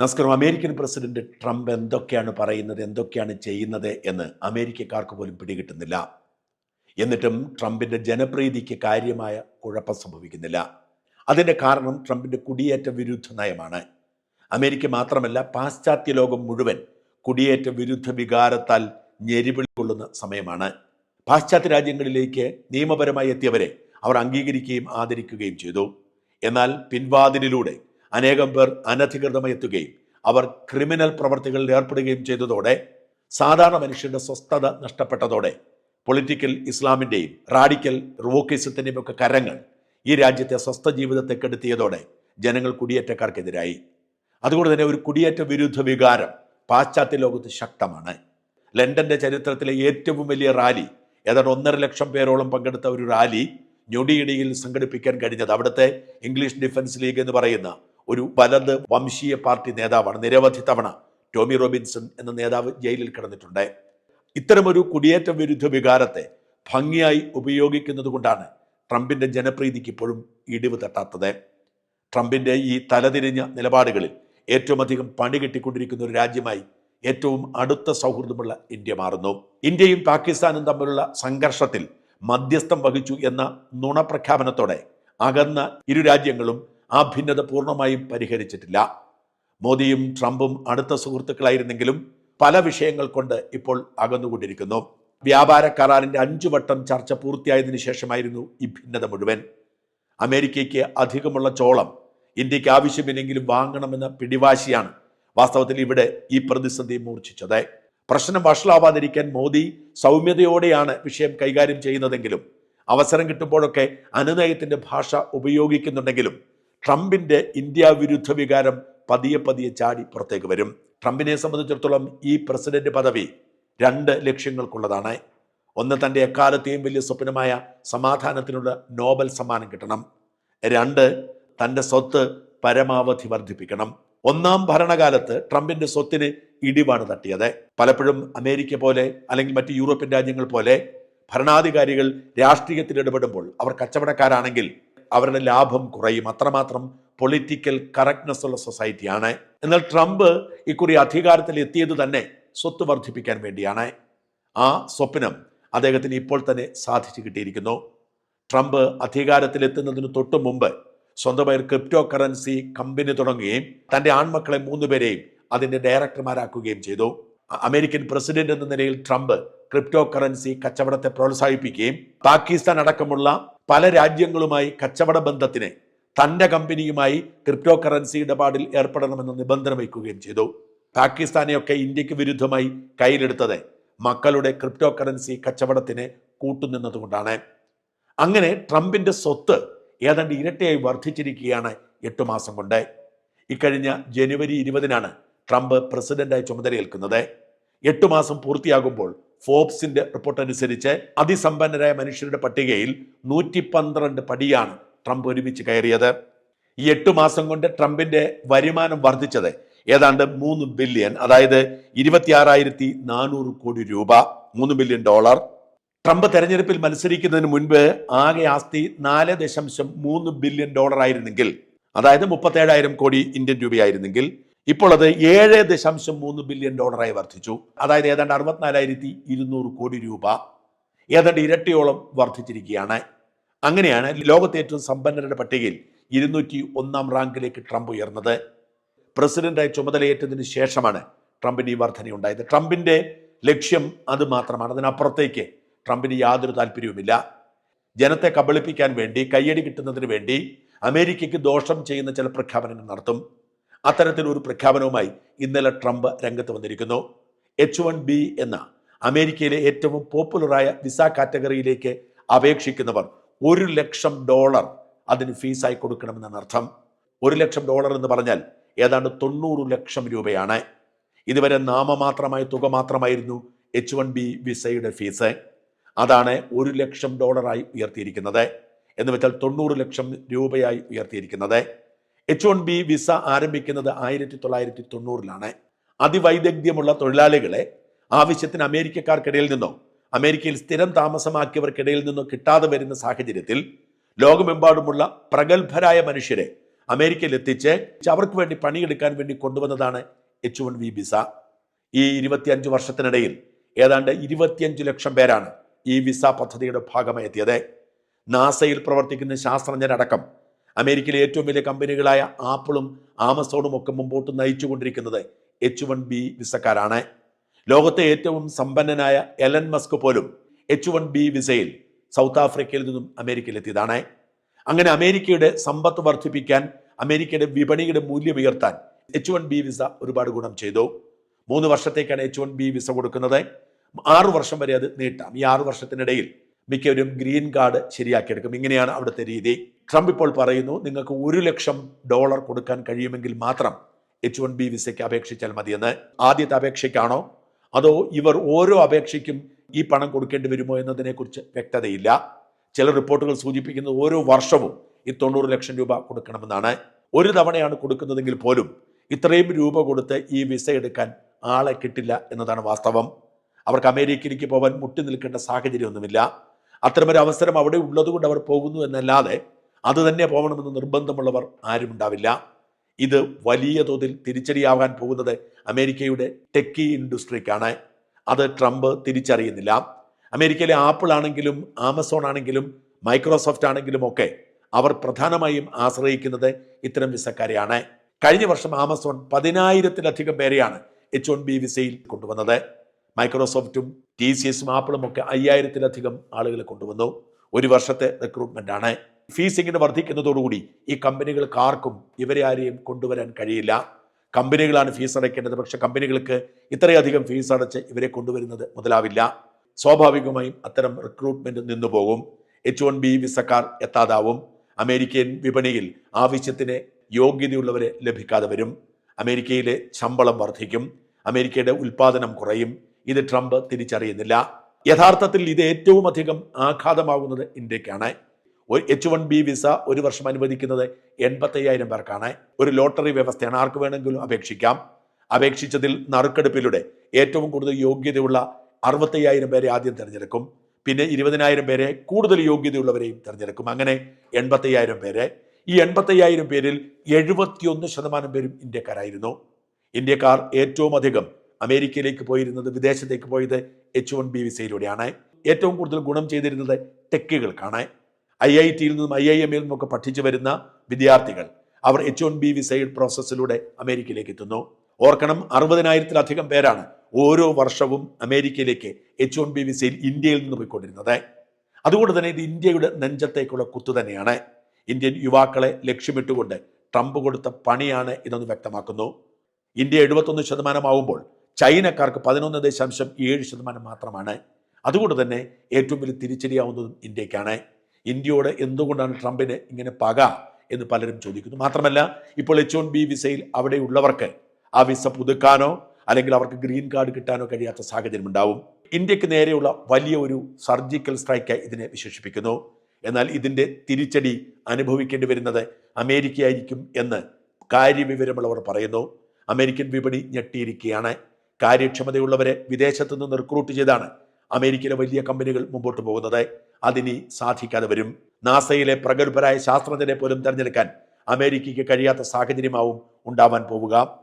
നമസ്കാരം. American president Trump എന്തൊക്കെയാണ് പറയുന്നത് എന്തൊക്കെയാണ് ചെയ്യുന്നത് എന്ന് അമേരിക്കക്കാർക്ക് പോലും പിടികിട്ടുന്നില്ല. എന്നിട്ടും ട്രംപിന്റെ ജനപ്രീതിക്ക് കാര്യമായ കുഴപ്പം സംഭവിക്കുന്നില്ല. അതിന്റെ കാരണം ട്രംപിന്റെ കുടിയേറ്റ വിരുദ്ധ നയമാണ്. അമേരിക്ക മാത്രമല്ല പാശ്ചാത്യ ലോകം മുഴുവൻ കുടിയേറ്റ വിരുദ്ധ വികാരത്താൽ ഞെരിവിളി കൊള്ളുന്ന സമയമാണ്. പാശ്ചാത്യ രാജ്യങ്ങളിലേക്ക് നിയമപരമായി എത്തിയവരെ അവർ അംഗീകരിക്കുകയും ആദരിക്കുകയും ചെയ്തു. എന്നാൽ പിൻവാതിലിലൂടെ അനേകം പേർ അനധികൃതമായി എത്തുകയും അവർ ക്രിമിനൽ പ്രവർത്തികളിൽ ഏർപ്പെടുകയും ചെയ്തതോടെ സാധാരണ മനുഷ്യരുടെ സ്വസ്ഥത നഷ്ടപ്പെട്ടതോടെ പൊളിറ്റിക്കൽ ഇസ്ലാമിന്റെയും റാഡിക്കൽ റോക്കിസത്തിന്റെയും ഒക്കെ കരങ്ങൾ ഈ രാജ്യത്തെ സ്വസ്ഥ ജീവിതത്തെ കെടുത്തിയതോടെ ജനങ്ങൾ കുടിയേറ്റക്കാർക്കെതിരായി. അതുകൊണ്ട് തന്നെ ഒരു കുടിയേറ്റ വിരുദ്ധ വികാരം പാശ്ചാത്യ ലോകത്ത് ശക്തമാണ്. ലണ്ടന്റെ ചരിത്രത്തിലെ ഏറ്റവും വലിയ റാലി ഏതാണ്ട് ഒന്നര ലക്ഷം പേരോളം പങ്കെടുത്ത ഒരു റാലി ഞൊടിയിടയിൽ സംഘടിപ്പിക്കാൻ കഴിഞ്ഞത് അവിടുത്തെ ഇംഗ്ലീഷ് ഡിഫൻസ് ലീഗ് എന്ന് പറയുന്ന ഒരു വലത് വംശീയ പാർട്ടി നേതാവാണ്. നിരവധി തവണ ടോമി റോബിൻസൺ എന്ന നേതാവ് ജയിലിൽ കിടന്നിട്ടുണ്ട്. ഇത്തരമൊരു കുടിയേറ്റ വിരുദ്ധ വികാരത്തെ ഭംഗിയായി ഉപയോഗിക്കുന്നത് കൊണ്ടാണ് ട്രംപിന്റെ ജനപ്രീതിക്ക് ഇപ്പോഴും ഇടിവ് തട്ടാത്തത്. ട്രംപിന്റെ ഈ തലതിരിഞ്ഞ നിലപാടുകളിൽ ഏറ്റവും അധികം പണി കിട്ടിക്കൊണ്ടിരിക്കുന്ന ഒരു രാജ്യമായി ഏറ്റവും അടുത്ത സൗഹൃദമുള്ള ഇന്ത്യ മാറുന്നു. ഇന്ത്യയും പാകിസ്ഥാനും തമ്മിലുള്ള സംഘർഷത്തിൽ മധ്യസ്ഥം വഹിച്ചു എന്ന നുണപ്രഖ്യാപനത്തോടെ അകന്ന ഇരു രാജ്യങ്ങളും ആ ഭിന്നത പൂർണമായും പരിഹരിച്ചിട്ടില്ല. മോദിയും ട്രംപും അടുത്ത സുഹൃത്തുക്കളായിരുന്നെങ്കിലും പല വിഷയങ്ങൾ കൊണ്ട് ഇപ്പോൾ അകന്നുകൊണ്ടിരിക്കുന്നു. വ്യാപാര കരാറിന്റെ അഞ്ചു വട്ടം ചർച്ച പൂർത്തിയായതിനു ശേഷമായിരുന്നു ഈ ഭിന്നത മുഴുവൻ. അമേരിക്കയ്ക്ക് അധികമുള്ള ചോളം ഇന്ത്യയ്ക്ക് ആവശ്യമില്ലെങ്കിലും വാങ്ങണമെന്ന പിടിവാശിയാണ് വാസ്തവത്തിൽ ഇവിടെ ഈ പ്രതിസന്ധി മൂർച്ഛിച്ചത്. പ്രശ്നം വഷളാവാതിരിക്കാൻ മോദി സൗമ്യതയോടെയാണ് വിഷയം കൈകാര്യം ചെയ്യുന്നതെങ്കിലും അവസരം കിട്ടുമ്പോഴൊക്കെ അനുനയത്തിന്റെ ഭാഷ ഉപയോഗിക്കുന്നുണ്ടെങ്കിലും ട്രംപിന്റെ ഇന്ത്യ വിരുദ്ധ വികാരം പതിയെ പതിയെ ചാടി പുറത്തേക്ക് വരും. ട്രംപിനെ സംബന്ധിച്ചിടത്തോളം ഈ പ്രസിഡന്റ് പദവി രണ്ട് ലക്ഷ്യങ്ങൾക്കുള്ളതാണ്. ഒന്ന് തന്റെ എക്കാലത്തെയും വലിയ സ്വപ്നമായ സമാധാനത്തിനുള്ള നോബൽ സമ്മാനം കിട്ടണം. രണ്ട് തന്റെ സ്വത്ത് പരമാവധി വർദ്ധിപ്പിക്കണം. ഒന്നാം ഭരണകാലത്ത് ട്രംപിന്റെ സ്വത്തിന് ഇടിവാണ് തട്ടിയത്. പലപ്പോഴും അമേരിക്ക പോലെ അല്ലെങ്കിൽ മറ്റ് യൂറോപ്യൻ രാജ്യങ്ങൾ പോലെ ഭരണാധികാരികൾ രാഷ്ട്രീയത്തിൽ ഇടപെടുമ്പോൾ അവർ കച്ചവടക്കാരാണെങ്കിൽ അവരുടെ ലാഭം കുറയും. അത്രമാത്രം പൊളിറ്റിക്കൽ കറക്റ്റ്നെസ് ഉള്ള സൊസൈറ്റിയാണ് എന്നാൽ ട്രംപ് ഇക്കുറി അധികാരത്തിൽ എത്തിയത് തന്നെ സ്വത്ത് വർദ്ധിപ്പിക്കാൻ വേണ്ടിയാണ്. ആ സ്വപ്നം അദ്ദേഹത്തിന് ഇപ്പോൾ തന്നെ സാധിച്ചു കിട്ടിയിരിക്കുന്നു. ട്രംപ് അധികാരത്തിലെത്തുന്നതിന് തൊട്ടു മുമ്പ് സ്വന്തമായി ക്രിപ്റ്റോ കറൻസി കമ്പനി തുടങ്ങുകയും തന്റെ ആൺമക്കളെ മൂന്നുപേരെയും അതിന്റെ ഡയറക്ടർമാരാക്കുകയും ചെയ്തു. അമേരിക്കൻ പ്രസിഡന്റ് എന്ന നിലയിൽ ട്രംപ് ക്രിപ്റ്റോ കറൻസി കച്ചവടത്തെ പ്രോത്സാഹിപ്പിക്കുകയും പാകിസ്ഥാൻ അടക്കമുള്ള പല രാജ്യങ്ങളുമായി കച്ചവട ബന്ധത്തിന് തന്റെ കമ്പനിയുമായി ക്രിപ്റ്റോ കറൻസി ഇടപാടിൽ ഏർപ്പെടണമെന്ന് നിബന്ധന വയ്ക്കുകയും ചെയ്തു. പാകിസ്ഥാനെയൊക്കെ ഇന്ത്യയ്ക്ക് വിരുദ്ധമായി കയ്യിലെടുത്തത് മക്കളുടെ ക്രിപ്റ്റോ കറൻസി കച്ചവടത്തിന് കൂട്ടുനിന്നതുകൊണ്ടാണ്. അങ്ങനെ ട്രംപിന്റെ സ്വത്ത് ഏതാണ്ട് ഇരട്ടിയായി വർദ്ധിച്ചിരിക്കുകയാണ് എട്ട് മാസം കൊണ്ട്. ഇക്കഴിഞ്ഞ ജനുവരി ഇരുപതിനാണ് ട്രംപ് പ്രസിഡന്റായി ചുമതലയേൽക്കുന്നത്. എട്ട് മാസം പൂർത്തിയാകുമ്പോൾ ഫോബ്സിന്റെ റിപ്പോർട്ട് അനുസരിച്ച് അതിസമ്പന്നരായ മനുഷ്യരുടെ പട്ടികയിൽ നൂറ്റി പന്ത്രണ്ട് പടിയാണ് ട്രംപ് ഒരുമിച്ച് കയറിയത്. ഈ എട്ട് മാസം കൊണ്ട് ട്രംപിന്റെ വരുമാനം വർദ്ധിച്ചത് ഏതാണ്ട് മൂന്ന് ബില്യൺ അതായത് ഇരുപത്തിയാറായിരത്തി നാനൂറ് കോടി രൂപ മൂന്ന് ബില്യൺ ഡോളർ. ട്രംപ് തെരഞ്ഞെടുപ്പിൽ മത്സരിക്കുന്നതിന് മുൻപ് ആകെ ആസ്തി നാല് ദശാംശം മൂന്ന് ബില്യൺ ഡോളർ ആയിരുന്നെങ്കിൽ അതായത് മുപ്പത്തേഴായിരം കോടി ഇന്ത്യൻ രൂപയായിരുന്നെങ്കിൽ ഇപ്പോൾ അത് ഏഴ് ദശാംശം മൂന്ന് ബില്യൺ ഡോളറായി വർദ്ധിച്ചു. അതായത് ഏതാണ്ട് അറുപത്തിനാലായിരത്തി ഇരുന്നൂറ് കോടി രൂപ ഏതാണ്ട് ഇരട്ടിയോളം വർദ്ധിച്ചിരിക്കുകയാണ്. അങ്ങനെയാണ് ലോകത്തെ ഏറ്റവും സമ്പന്നരുടെ പട്ടികയിൽ ഇരുന്നൂറ്റി ഒന്നാം റാങ്കിലേക്ക് ട്രംപ് ഉയർന്നത്. പ്രസിഡന്റായി ചുമതലയേറ്റതിന് ശേഷമാണ് ട്രംപിന്റെ ഈ വർധനയുണ്ടായത്. ട്രംപിന്റെ ലക്ഷ്യം അത് മാത്രമാണ്. അതിനപ്പുറത്തേക്ക് ട്രംപിന് യാതൊരു താല്പര്യവുമില്ല. ജനത്തെ കബളിപ്പിക്കാൻ വേണ്ടി കയ്യടി കിട്ടുന്നതിന് വേണ്ടി അമേരിക്കയ്ക്ക് ദോഷം ചെയ്യുന്ന ചില പ്രഖ്യാപനങ്ങൾ നടത്തും. അത്തരത്തിൽ ഒരു പ്രഖ്യാപനവുമായി ഇന്നലെ ട്രംപ് രംഗത്ത് വന്നിരിക്കുന്നു. എച്ച് വൺ ബി എന്ന അമേരിക്കയിലെ ഏറ്റവും പോപ്പുലറായ വിസ കാറ്റഗറിയിലേക്ക് അപേക്ഷിക്കുന്നവർ ഒരു ലക്ഷം ഡോളർ അതിന് ഫീസായി കൊടുക്കണമെന്നാണ് അർത്ഥം. ഒരു ലക്ഷം ഡോളർ എന്ന് പറഞ്ഞാൽ ഏതാണ്ട് തൊണ്ണൂറ് ലക്ഷം രൂപയാണ്. ഇതുവരെ നാമമാത്രമായ തുക മാത്രമായിരുന്നു എച്ച് വൺ ബി വിസയുടെ ഫീസ്. അതാണ് ഒരു ലക്ഷം ഡോളറായി ഉയർത്തിയിരിക്കുന്നത്. എന്ന് വെച്ചാൽ തൊണ്ണൂറ് ലക്ഷം രൂപയായി ഉയർത്തിയിരിക്കുന്നത്. എച്ച് വൺ ബി വിസ ആരംഭിക്കുന്നത് ആയിരത്തി തൊള്ളായിരത്തി തൊണ്ണൂറിലാണ് അതിവൈദഗ്ധ്യമുള്ള തൊഴിലാളികളെ ആവശ്യത്തിന് അമേരിക്കക്കാർക്കിടയിൽ നിന്നോ അമേരിക്കയിൽ സ്ഥിരം താമസമാക്കിയവർക്കിടയിൽ നിന്നോ കിട്ടാതെ വരുന്ന സാഹചര്യത്തിൽ ലോകമെമ്പാടുമുള്ള പ്രഗത്ഭരായ മനുഷ്യരെ അമേരിക്കയിൽ എത്തിച്ച് അവർക്ക് വേണ്ടി പണിയെടുക്കാൻ വേണ്ടി കൊണ്ടുവന്നതാണ് എച്ച് വൺ വി വിസ ഈ ഇരുപത്തിയഞ്ച് വർഷത്തിനിടയിൽ ഏതാണ്ട് ഇരുപത്തിയഞ്ച് ലക്ഷം പേരാണ് ഈ വിസ പദ്ധതിയുടെ ഭാഗമായി എത്തിയത് നാസയിൽ പ്രവർത്തിക്കുന്ന ശാസ്ത്രജ്ഞരടക്കം അമേരിക്കയിലെ ഏറ്റവും വലിയ കമ്പനികളായ ആപ്പിളും ആമസോണും ഒക്കെ മുമ്പോട്ട് നയിച്ചുകൊണ്ടിരിക്കുന്നത് എച്ച് വൺ ബി വിസക്കാരാണ്. ലോകത്തെ ഏറ്റവും സമ്പന്നനായ എലൻ മസ്ക് പോലും എച്ച് വൺ ബി വിസയിൽ സൗത്ത് ആഫ്രിക്കയിൽ നിന്നും അമേരിക്കയിലെത്തിയതാണ്. അങ്ങനെ അമേരിക്കയുടെ സമ്പത്ത് വർദ്ധിപ്പിക്കാൻ അമേരിക്കയുടെ വിപണിയുടെ മൂല്യം ഉയർത്താൻ എച്ച് വൺ ബി വിസ ഒരുപാട് ഗുണം ചെയ്തു. മൂന്ന് വർഷത്തേക്കാണ് എച്ച് വൺ ബി വിസ കൊടുക്കുന്നത്. ആറ് വർഷം വരെ അത് നീട്ടാം. ഈ ആറു വർഷത്തിനിടയിൽ മിക്കവരും ഗ്രീൻ കാർഡ് ശരിയാക്കിയെടുക്കും. ഇങ്ങനെയാണ് അവിടുത്തെ രീതി. ട്രംപ് ഇപ്പോൾ പറയുന്നു നിങ്ങൾക്ക് ഒരു ലക്ഷം ഡോളർ കൊടുക്കാൻ കഴിയുമെങ്കിൽ മാത്രം എച്ച് വൺ ബി വിസയ്ക്ക് അപേക്ഷിച്ചാൽ മതിയെന്ന്. ആദ്യത്തെ അപേക്ഷയ്ക്കാണോ? അതോ ഇവർ ഓരോ അപേക്ഷയ്ക്കും ഈ പണം കൊടുക്കേണ്ടി വരുമോ എന്നതിനെക്കുറിച്ച് വ്യക്തതയില്ല. ചില റിപ്പോർട്ടുകൾ സൂചിപ്പിക്കുന്നത് ഓരോ വർഷവും ഈ തൊണ്ണൂറ് ലക്ഷം രൂപ കൊടുക്കണമെന്നാണ്. ഒരു തവണയാണ് കൊടുക്കുന്നതെങ്കിൽ പോലും ഇത്രയും രൂപ കൊടുത്ത് ഈ വിസ എടുക്കാൻ ആളെ കിട്ടില്ല എന്നതാണ് വാസ്തവം. അവർക്ക് അമേരിക്കയിലേക്ക് പോകാൻ മുട്ടി നിൽക്കേണ്ട സാഹചര്യമൊന്നുമില്ല. അത്തരമൊരു അവസരം അവിടെ ഉള്ളതുകൊണ്ട് അവർ പോകുന്നു എന്നല്ലാതെ അത് തന്നെ പോകണമെന്ന് നിർബന്ധമുള്ളവർ ആരുമുണ്ടാവില്ല ഇത് വലിയ തോതിൽ തിരിച്ചടിയാവാൻ പോകുന്നത് അമേരിക്കയുടെ ടെക്കി ഇൻഡസ്ട്രിക്കാണ്. അത് ട്രംപ് തിരിച്ചറിയുന്നില്ല. അമേരിക്കയിലെ ആപ്പിൾ ആണെങ്കിലും ആമസോൺ ആണെങ്കിലും മൈക്രോസോഫ്റ്റ് ആണെങ്കിലും ഒക്കെ അവർ പ്രധാനമായും ആശ്രയിക്കുന്നത് ഇത്തരം വിസക്കാരെയാണ്. കഴിഞ്ഞ വർഷം ആമസോൺ പതിനായിരത്തിലധികം പേരെയാണ് എച്ച് വൺ ബി വിസയിൽ കൊണ്ടുവന്നത്. മൈക്രോസോഫ്റ്റും ടി സി എസും ആപ്പിളും ഒക്കെ അയ്യായിരത്തിലധികം ആളുകളെ കൊണ്ടുവന്നു. ഒരു വർഷത്തെ റിക്രൂട്ട്മെന്റ് ആണ് ഫീസ് ഇങ്ങനെ വർദ്ധിക്കുന്നതോടുകൂടി ഈ കമ്പനികൾക്ക് ആർക്കും ഇവരെ ആരെയും കൊണ്ടുവരാൻ കഴിയില്ല. കമ്പനികളാണ് ഫീസ് അടയ്ക്കേണ്ടത്. പക്ഷെ കമ്പനികൾക്ക് ഇത്രയധികം ഫീസ് അടച്ച് ഇവരെ കൊണ്ടുവരുന്നത് മുതലാവില്ല. സ്വാഭാവികമായും അത്തരം റിക്രൂട്ട്മെന്റ് നിന്നുപോകും എച്ച് വൺ ബി വിസക്കാർ എത്താതാവും. അമേരിക്കൻ വിപണിയിൽ ആവശ്യത്തിന് യോഗ്യതയുള്ളവരെ ലഭിക്കാതെ വരും. അമേരിക്കയിലെ ശമ്പളം വർദ്ധിക്കും. അമേരിക്കയുടെ ഉൽപാദനം കുറയും. ഇത് ട്രംപ് തിരിച്ചറിയുന്നില്ല. യഥാർത്ഥത്തിൽ ഇത് ഏറ്റവും അധികം ആഘാതമാകുന്നത് ഇന്ത്യക്കാണ്. ഒരു എച്ച് വൺ ബി വിസ ഒരു വർഷം അനുവദിക്കുന്നത് എൺപത്തയ്യായിരം പേർക്കാണ്. ഒരു ലോട്ടറി വ്യവസ്ഥയാണ്. ആർക്ക് വേണമെങ്കിലും അപേക്ഷിക്കാം. അപേക്ഷിച്ചതിൽ നറുക്കെടുപ്പിലൂടെ ഏറ്റവും കൂടുതൽ യോഗ്യതയുള്ള അറുപത്തയ്യായിരം പേരെ ആദ്യം തിരഞ്ഞെടുക്കും. പിന്നെ ഇരുപതിനായിരം പേരെ കൂടുതൽ യോഗ്യതയുള്ളവരെയും തിരഞ്ഞെടുക്കും. അങ്ങനെ എൺപത്തയ്യായിരം പേരെ. ഈ എൺപത്തയ്യായിരം പേരിൽ എഴുപത്തിയൊന്ന് ശതമാനം പേരും ഇന്ത്യക്കാരായിരുന്നു. ഇന്ത്യക്കാർ ഏറ്റവും അധികം അമേരിക്കയിലേക്ക് പോയിരുന്നത് വിദേശത്തേക്ക് പോയത് എച്ച് വൺ ബി വിസയിലൂടെയാണ് ഏറ്റവും കൂടുതൽ ഗുണം ചെയ്തിരുന്നത് ടെക്കുകൾക്കാണ്. ഐ ഐ ടിയിൽ നിന്നും ഐ ഐ എമ്മിൽ നിന്നൊക്കെ പഠിച്ചു വരുന്ന വിദ്യാർത്ഥികൾ അവർ എച്ച് വൺ ബി വിസയിൽ പ്രോസസ്സിലൂടെ അമേരിക്കയിലേക്ക് എത്തുന്നു ഓർക്കണം അറുപതിനായിരത്തിലധികം പേരാണ് ഓരോ വർഷവും അമേരിക്കയിലേക്ക് എച്ച് വൺ ബി വിസയിൽ ഇന്ത്യയിൽ നിന്ന് പോയിക്കൊണ്ടിരുന്നത്. അതുകൊണ്ട് തന്നെ ഇത് ഇന്ത്യയുടെ നെഞ്ചത്തേക്കുള്ള കുത്തു തന്നെയാണ്. ഇന്ത്യൻ യുവാക്കളെ ലക്ഷ്യമിട്ടുകൊണ്ട് ട്രംപ് കൊടുത്ത പണിയാണ് ഇതെന്ന് വ്യക്തമാക്കുന്നു. ഇന്ത്യ എഴുപത്തൊന്ന് ശതമാനമാവുമ്പോൾ ചൈനക്കാർക്ക് പതിനൊന്ന് ദശാംശം ഏഴ് ശതമാനം മാത്രമാണ്. അതുകൊണ്ട് തന്നെ ഏറ്റവും വലിയ തിരിച്ചടിയാവുന്നതും ഇന്ത്യക്കാണ്. ഇന്ത്യയോട് എന്തുകൊണ്ടാണ് ട്രംപിന് ഇങ്ങനെ പക എന്ന് പലരും ചോദിക്കുന്നു. മാത്രമല്ല ഇപ്പോൾ എച്ച് വൺ ബി വിസയിൽ അവിടെയുള്ളവർക്ക് ആ വിസ പുതുക്കാനോ അല്ലെങ്കിൽ അവർക്ക് ഗ്രീൻ കാർഡ് കിട്ടാനോ കഴിയാത്ത സാഹചര്യം ഉണ്ടാവും. ഇന്ത്യയ്ക്ക് നേരെയുള്ള വലിയ ഒരു സർജിക്കൽ സ്ട്രൈക്കായി ഇതിനെ വിശേഷിപ്പിക്കുന്നു. എന്നാൽ ഇതിന്റെ തിരിച്ചടി അനുഭവിക്കേണ്ടി വരുന്നത് അമേരിക്കയായിരിക്കും എന്ന് കാര്യവിവരമുള്ളവർ പറയുന്നു. അമേരിക്കൻ വിപണി ഞെട്ടിയിരിക്കുകയാണ്. കാര്യക്ഷമതയുള്ളവരെ വിദേശത്തു നിന്ന് റിക്രൂട്ട് ചെയ്താണ് അമേരിക്കയിലെ വലിയ കമ്പനികൾ മുമ്പോട്ട് പോകുന്നത്. അതിനി സാധിക്കാതെ വരും. നാസയിലെ പ്രഗത്ഭരായ ശാസ്ത്രജ്ഞരെ പോലും തിരഞ്ഞെടുക്കാൻ അമേരിക്കയ്ക്ക് കഴിയാത്ത സാഹചര്യമാവും ഉണ്ടാവാൻ പോവുക.